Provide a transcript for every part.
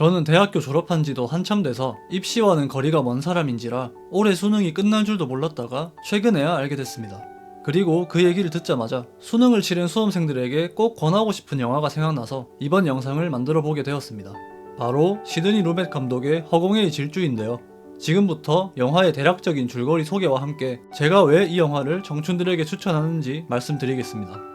저는 대학교 졸업한 지도 한참 돼서 입시와는 거리가 먼 사람인지라 올해 수능이 끝난 줄도 몰랐다가 최근에야 알게 됐습니다. 그리고 그 얘기를 듣자마자 수능을 치른 수험생들에게 꼭 권하고 싶은 영화가 생각나서 이번 영상을 만들어 보게 되었습니다. 바로 시드니 루멧 감독의 허공의 질주인데요. 지금부터 영화의 대략적인 줄거리 소개와 함께 제가 왜 이 영화를 청춘들에게 추천하는지 말씀드리겠습니다.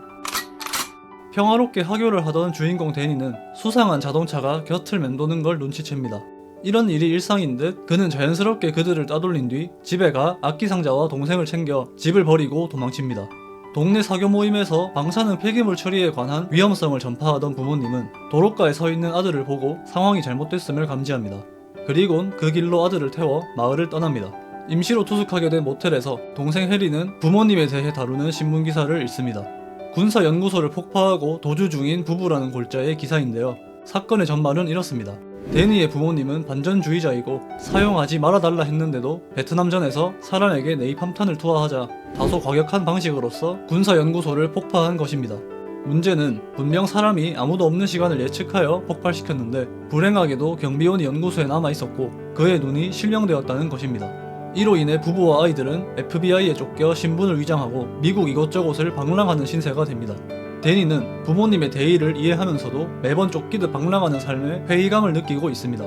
평화롭게 하교를 하던 주인공 데니는 수상한 자동차가 곁을 맴도는 걸 눈치챕니다. 이런 일이 일상인 듯 그는 자연스럽게 그들을 따돌린 뒤 집에 가 악기 상자와 동생을 챙겨 집을 버리고 도망칩니다. 동네 사교 모임에서 방사능 폐기물 처리에 관한 위험성을 전파하던 부모님은 도로가에 서 있는 아들을 보고 상황이 잘못됐음을 감지합니다. 그리곤 그 길로 아들을 태워 마을을 떠납니다. 임시로 투숙하게 된 모텔에서 동생 해리는 부모님에 대해 다루는 신문 기사를 읽습니다. 군사 연구소를 폭파하고 도주 중인 부부라는 골자의 기사인데요. 사건의 전말은 이렇습니다. 데니의 부모님은 반전주의자이고 사용하지 말아달라 했는데도 베트남전에서 사람에게 네이 함탄을 투하하자 다소 과격한 방식으로서 군사 연구소를 폭파한 것입니다. 문제는 분명 사람이 아무도 없는 시간을 예측하여 폭발시켰는데 불행하게도 경비원이 연구소에 남아 있었고 그의 눈이 실명되었다는 것입니다. 이로 인해 부부와 아이들은 FBI에 쫓겨 신분을 위장하고 미국 이곳저곳을 방랑하는 신세가 됩니다. 데니는 부모님의 대의를 이해하면서도 매번 쫓기듯 방랑하는 삶에 회의감을 느끼고 있습니다.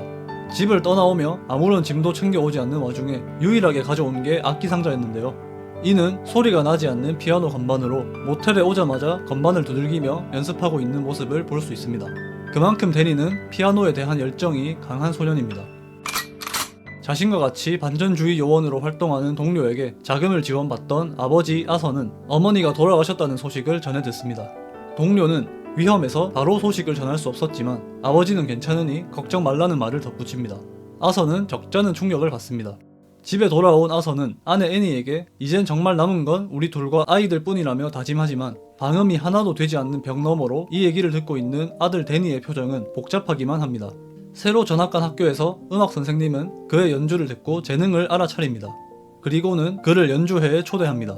집을 떠나오며 아무런 짐도 챙겨오지 않는 와중에 유일하게 가져온 게 악기 상자였는데요. 이는 소리가 나지 않는 피아노 건반으로 모텔에 오자마자 건반을 두들기며 연습하고 있는 모습을 볼 수 있습니다. 그만큼 데니는 피아노에 대한 열정이 강한 소년입니다. 자신과 같이 반전주의 요원으로 활동하는 동료에게 자금을 지원받던 아버지 아선은 어머니가 돌아가셨다는 소식을 전해 듣습니다. 동료는 위험해서 바로 소식을 전할 수 없었지만 아버지는 괜찮으니 걱정 말라는 말을 덧붙입니다. 아선은 적잖은 충격을 받습니다. 집에 돌아온 아선은 아내 애니에게 이젠 정말 남은 건 우리 둘과 아이들 뿐이라며 다짐하지만 방음이 하나도 되지 않는 벽 너머로 이 얘기를 듣고 있는 아들 데니의 표정은 복잡하기만 합니다. 새로 전학 간 학교에서 음악 선생님은 그의 연주를 듣고 재능을 알아차립니다. 그리고는 그를 연주회에 초대합니다.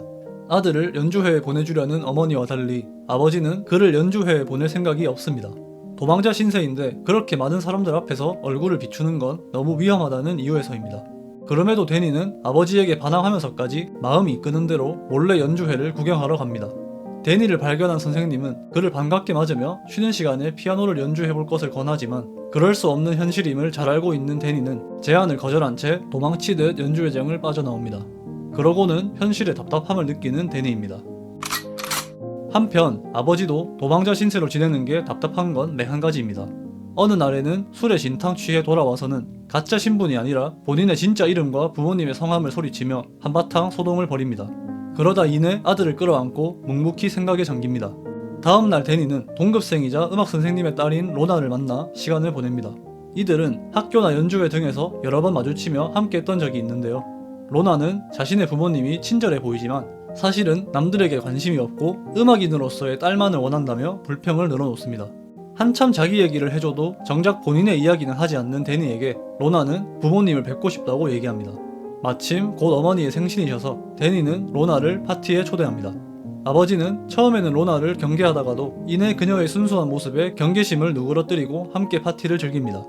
아들을 연주회에 보내주려는 어머니와 달리 아버지는 그를 연주회에 보낼 생각이 없습니다. 도망자 신세인데 그렇게 많은 사람들 앞에서 얼굴을 비추는 건 너무 위험하다는 이유에서입니다. 그럼에도 데니는 아버지에게 반항하면서까지 마음이 이끄는 대로 몰래 연주회를 구경하러 갑니다. 데니를 발견한 선생님은 그를 반갑게 맞으며 쉬는 시간에 피아노를 연주해 볼 것을 권하지만 그럴 수 없는 현실임을 잘 알고 있는 데니는 제안을 거절한 채 도망치듯 연주회장을 빠져나옵니다. 그러고는 현실의 답답함을 느끼는 데니입니다. 한편 아버지도 도망자 신세로 지내는 게 답답한 건 매 한 가지입니다. 어느 날에는 술에 진탕 취해 돌아와서는 가짜 신분이 아니라 본인의 진짜 이름과 부모님의 성함을 소리치며 한바탕 소동을 벌입니다. 그러다 이내 아들을 끌어안고 묵묵히 생각에 잠깁니다. 다음날 데니는 동급생이자 음악 선생님의 딸인 로나를 만나 시간을 보냅니다. 이들은 학교나 연주회 등에서 여러 번 마주치며 함께 했던 적이 있는데요. 로나는 자신의 부모님이 친절해 보이지만 사실은 남들에게 관심이 없고 음악인으로서의 딸만을 원한다며 불평을 늘어놓습니다. 한참 자기 얘기를 해줘도 정작 본인의 이야기는 하지 않는 데니에게 로나는 부모님을 뵙고 싶다고 얘기합니다. 마침 곧 어머니의 생신이셔서 데니는 로나를 파티에 초대합니다. 아버지는 처음에는 로나를 경계하다가도 이내 그녀의 순수한 모습에 경계심을 누그러뜨리고 함께 파티를 즐깁니다.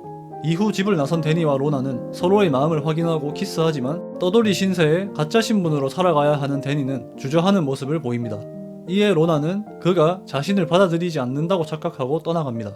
이후 집을 나선 데니와 로나는 서로의 마음을 확인하고 키스하지만 떠돌이 신세에 가짜 신분으로 살아가야 하는 데니는 주저하는 모습을 보입니다. 이에 로나는 그가 자신을 받아들이지 않는다고 착각하고 떠나갑니다.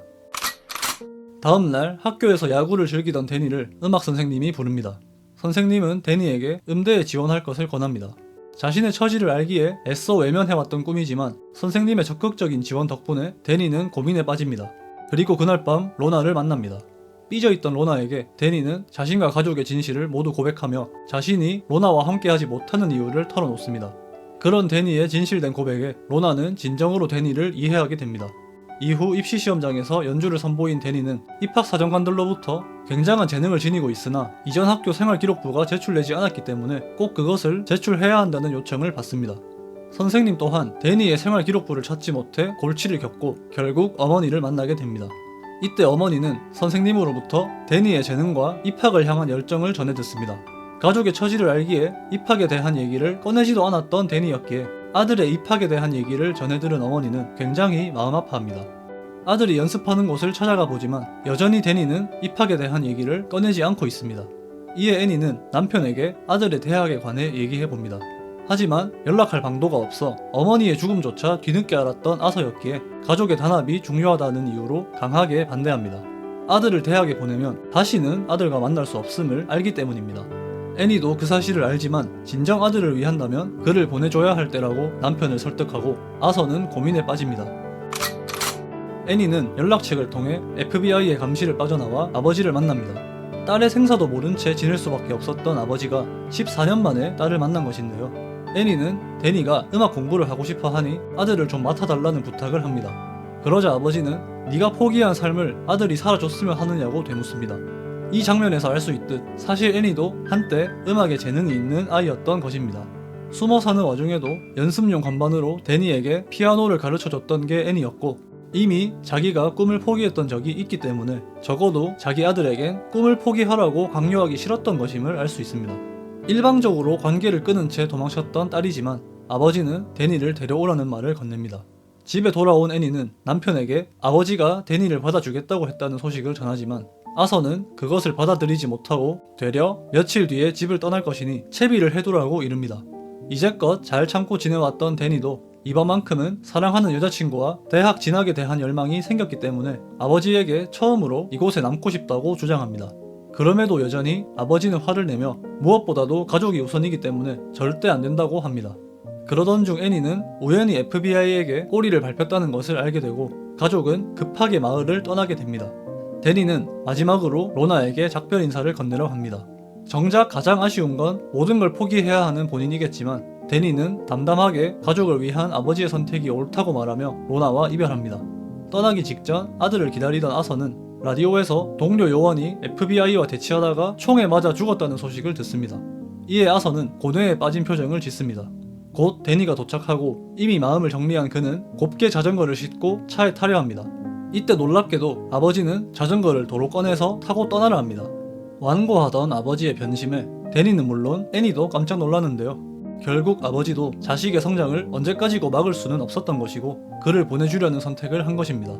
다음날 학교에서 야구를 즐기던 데니를 음악 선생님이 부릅니다. 선생님은 데니에게 음대에 지원할 것을 권합니다. 자신의 처지를 알기에 애써 외면해왔던 꿈이지만 선생님의 적극적인 지원 덕분에 데니는 고민에 빠집니다. 그리고 그날 밤 로나를 만납니다. 삐져있던 로나에게 데니는 자신과 가족의 진실을 모두 고백하며 자신이 로나와 함께하지 못하는 이유를 털어놓습니다. 그런 데니의 진실된 고백에 로나는 진정으로 데니를 이해하게 됩니다. 이후 입시 시험장에서 연주를 선보인 데니는 입학 사정관들로부터 굉장한 재능을 지니고 있으나 이전 학교 생활 기록부가 제출되지 않았기 때문에 꼭 그것을 제출해야 한다는 요청을 받습니다. 선생님 또한 데니의 생활 기록부를 찾지 못해 골치를 겪고 결국 어머니를 만나게 됩니다. 이때 어머니는 선생님으로부터 데니의 재능과 입학을 향한 열정을 전해 듣습니다. 가족의 처지를 알기에 입학에 대한 얘기를 꺼내지도 않았던 데니였기에 아들의 입학에 대한 얘기를 전해 들은 어머니는 굉장히 마음 아파합니다. 아들이 연습하는 곳을 찾아가 보지만 여전히 데니는 입학에 대한 얘기를 꺼내지 않고 있습니다. 이에 애니는 남편에게 아들의 대학에 관해 얘기해 봅니다. 하지만 연락할 방도가 없어 어머니의 죽음조차 뒤늦게 알았던 아서였기에 가족의 단합이 중요하다는 이유로 강하게 반대합니다. 아들을 대학에 보내면 다시는 아들과 만날 수 없음을 알기 때문입니다. 애니도 그 사실을 알지만 진정 아들을 위한다면 그를 보내줘야 할 때라고 남편을 설득하고 아서는 고민에 빠집니다. 애니는 연락책을 통해 FBI의 감시를 빠져나와 아버지를 만납니다. 딸의 생사도 모른 채 지낼 수밖에 없었던 아버지가 14년 만에 딸을 만난 것인데요. 애니는 데니가 음악 공부를 하고 싶어 하니 아들을 좀 맡아달라는 부탁을 합니다. 그러자 아버지는 네가 포기한 삶을 아들이 살아줬으면 하느냐고 되묻습니다. 이 장면에서 알 수 있듯 사실 애니도 한때 음악에 재능이 있는 아이였던 것입니다. 숨어 사는 와중에도 연습용 건반으로 데니에게 피아노를 가르쳐 줬던 게 애니였고 이미 자기가 꿈을 포기했던 적이 있기 때문에 적어도 자기 아들에겐 꿈을 포기하라고 강요하기 싫었던 것임을 알 수 있습니다. 일방적으로 관계를 끊은 채 도망쳤던 딸이지만 아버지는 데니를 데려오라는 말을 건넵니다. 집에 돌아온 애니는 남편에게 아버지가 데니를 받아주겠다고 했다는 소식을 전하지만 아서는 그것을 받아들이지 못하고 되려 며칠 뒤에 집을 떠날 것이니 채비를 해두라고 이릅니다. 이제껏 잘 참고 지내왔던 데니도 이번만큼은 사랑하는 여자친구와 대학 진학에 대한 열망이 생겼기 때문에 아버지에게 처음으로 이곳에 남고 싶다고 주장합니다. 그럼에도 여전히 아버지는 화를 내며 무엇보다도 가족이 우선이기 때문에 절대 안 된다고 합니다. 그러던 중 애니는 우연히 FBI에게 꼬리를 밟혔다는 것을 알게 되고 가족은 급하게 마을을 떠나게 됩니다. 데니는 마지막으로 로나에게 작별 인사를 건네려 합니다. 정작 가장 아쉬운 건 모든 걸 포기해야 하는 본인이겠지만 데니는 담담하게 가족을 위한 아버지의 선택이 옳다고 말하며 로나와 이별합니다. 떠나기 직전 아들을 기다리던 아서는 라디오에서 동료 요원이 FBI와 대치하다가 총에 맞아 죽었다는 소식을 듣습니다. 이에 아서는 고뇌에 빠진 표정을 짓습니다. 곧 데니가 도착하고 이미 마음을 정리한 그는 곱게 자전거를 싣고 차에 타려 합니다. 이때 놀랍게도 아버지는 자전거를 도로 꺼내서 타고 떠나려 합니다. 완고하던 아버지의 변심에 데니는 물론 애니도 깜짝 놀랐는데요. 결국 아버지도 자식의 성장을 언제까지고 막을 수는 없었던 것이고 그를 보내주려는 선택을 한 것입니다.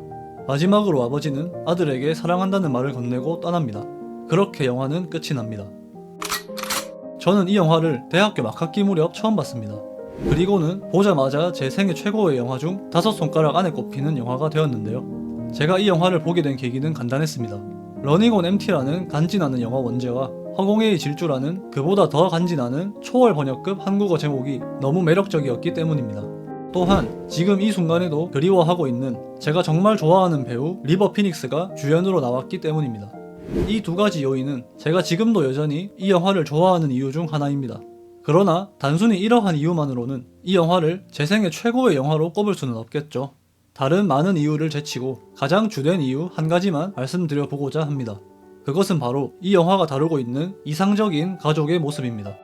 마지막으로 아버지는 아들에게 사랑한다는 말을 건네고 떠납니다. 그렇게 영화는 끝이 납니다. 저는 이 영화를 대학교 막학기 무렵 처음 봤습니다. 그리고는 보자마자 제 생애 최고의 영화 중 다섯 손가락 안에 꼽히는 영화가 되었는데요. 제가 이 영화를 보게 된 계기는 간단했습니다. 러닝온 MT라는 간지나는 영화 원제와 허공의 질주라는 그보다 더 간지나는 초월 번역급 한국어 제목이 너무 매력적이었기 때문입니다. 또한 지금 이 순간에도 그리워하고 있는 제가 정말 좋아하는 배우 리버 피닉스가 주연으로 나왔기 때문입니다. 이 두 가지 요인은 제가 지금도 여전히 이 영화를 좋아하는 이유 중 하나입니다. 그러나 단순히 이러한 이유만으로는 이 영화를 제 생애 최고의 영화로 꼽을 수는 없겠죠. 다른 많은 이유를 제치고 가장 주된 이유 한 가지만 말씀드려 보고자 합니다. 그것은 바로 이 영화가 다루고 있는 이상적인 가족의 모습입니다.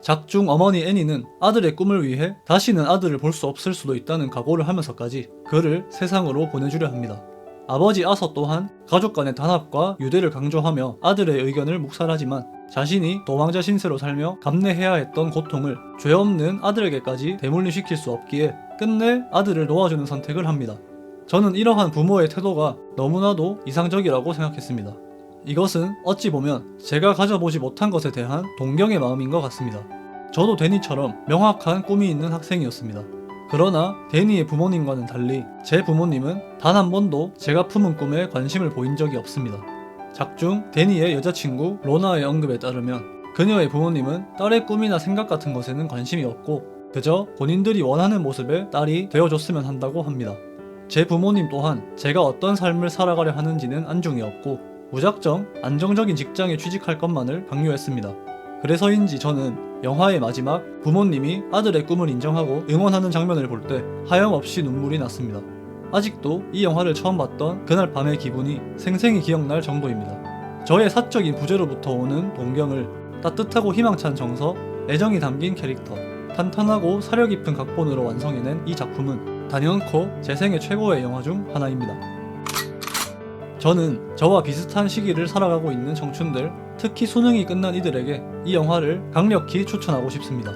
작중 어머니 애니는 아들의 꿈을 위해 다시는 아들을 볼 수 없을 수도 있다는 각오를 하면서까지 그를 세상으로 보내주려 합니다. 아버지 아서 또한 가족 간의 단합과 유대를 강조하며 아들의 의견을 묵살하지만 자신이 도망자 신세로 살며 감내해야 했던 고통을 죄 없는 아들에게까지 대물림시킬 수 없기에 끝내 아들을 놓아주는 선택을 합니다. 저는 이러한 부모의 태도가 너무나도 이상적이라고 생각했습니다. 이것은 어찌 보면 제가 가져보지 못한 것에 대한 동경의 마음인 것 같습니다. 저도 데니처럼 명확한 꿈이 있는 학생이었습니다. 그러나 데니의 부모님과는 달리 제 부모님은 단 한 번도 제가 품은 꿈에 관심을 보인 적이 없습니다. 작중 데니의 여자친구 로나의 언급에 따르면 그녀의 부모님은 딸의 꿈이나 생각 같은 것에는 관심이 없고 그저 본인들이 원하는 모습의 딸이 되어줬으면 한다고 합니다. 제 부모님 또한 제가 어떤 삶을 살아가려 하는지는 안중이 없고 무작정 안정적인 직장에 취직할 것만을 강요했습니다. 그래서인지 저는 영화의 마지막 부모님이 아들의 꿈을 인정하고 응원하는 장면을 볼 때 하염없이 눈물이 났습니다. 아직도 이 영화를 처음 봤던 그날 밤의 기분이 생생히 기억날 정도입니다. 저의 사적인 부재로부터 오는 동경을 따뜻하고 희망찬 정서, 애정이 담긴 캐릭터, 탄탄하고 사려 깊은 각본으로 완성해낸 이 작품은 단연코 제 생애 최고의 영화 중 하나입니다. 저는 저와 비슷한 시기를 살아가고 있는 청춘들, 특히 수능이 끝난 이들에게 이 영화를 강력히 추천하고 싶습니다.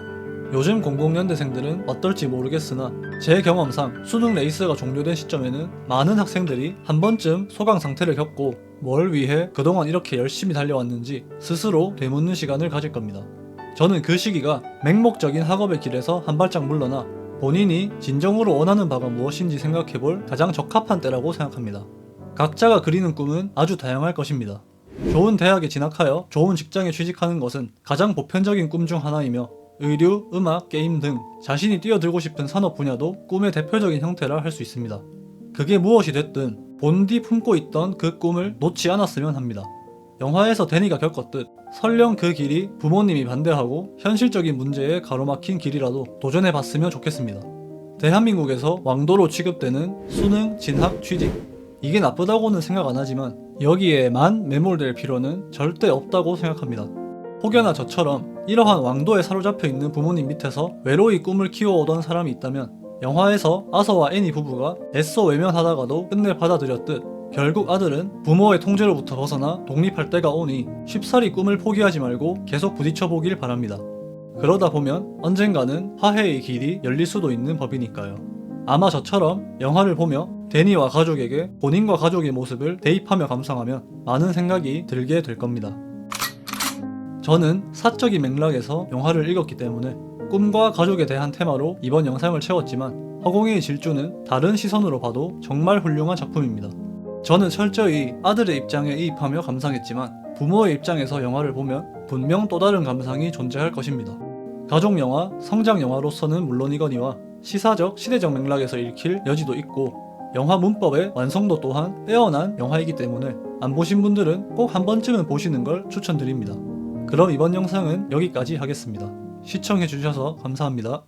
요즘 00년대생들은 어떨지 모르겠으나 제 경험상 수능 레이스가 종료된 시점에는 많은 학생들이 한 번쯤 소강 상태를 겪고 뭘 위해 그동안 이렇게 열심히 달려왔는지 스스로 되묻는 시간을 가질 겁니다. 저는 그 시기가 맹목적인 학업의 길에서 한 발짝 물러나 본인이 진정으로 원하는 바가 무엇인지 생각해볼 가장 적합한 때라고 생각합니다. 각자가 그리는 꿈은 아주 다양할 것입니다. 좋은 대학에 진학하여 좋은 직장에 취직하는 것은 가장 보편적인 꿈 중 하나이며 의류, 음악, 게임 등 자신이 뛰어들고 싶은 산업 분야도 꿈의 대표적인 형태라 할 수 있습니다. 그게 무엇이 됐든 본디 품고 있던 그 꿈을 놓지 않았으면 합니다. 영화에서 데니가 겪었듯 설령 그 길이 부모님이 반대하고 현실적인 문제에 가로막힌 길이라도 도전해봤으면 좋겠습니다. 대한민국에서 왕도로 취급되는 수능, 진학, 취직. 이게 나쁘다고는 생각 안 하지만 여기에만 매몰될 필요는 절대 없다고 생각합니다. 혹여나 저처럼 이러한 왕도에 사로잡혀 있는 부모님 밑에서 외로이 꿈을 키워오던 사람이 있다면 영화에서 아서와 애니 부부가 애써 외면하다가도 끝내 받아들였듯 결국 아들은 부모의 통제로부터 벗어나 독립할 때가 오니 쉽사리 꿈을 포기하지 말고 계속 부딪혀 보길 바랍니다. 그러다 보면 언젠가는 화해의 길이 열릴 수도 있는 법이니까요. 아마 저처럼 영화를 보며 데니와 가족에게 본인과 가족의 모습을 대입하며 감상하면 많은 생각이 들게 될 겁니다. 저는 사적인 맥락에서 영화를 읽었기 때문에 꿈과 가족에 대한 테마로 이번 영상을 채웠지만 허공의 질주는 다른 시선으로 봐도 정말 훌륭한 작품입니다. 저는 철저히 아들의 입장에 이입하며 감상했지만 부모의 입장에서 영화를 보면 분명 또 다른 감상이 존재할 것입니다. 가족 영화, 성장 영화로서는 물론이거니와 시사적, 시대적 맥락에서 읽힐 여지도 있고 영화 문법의 완성도 또한 빼어난 영화이기 때문에 안 보신 분들은 꼭 한 번쯤은 보시는 걸 추천드립니다. 그럼 이번 영상은 여기까지 하겠습니다. 시청해주셔서 감사합니다.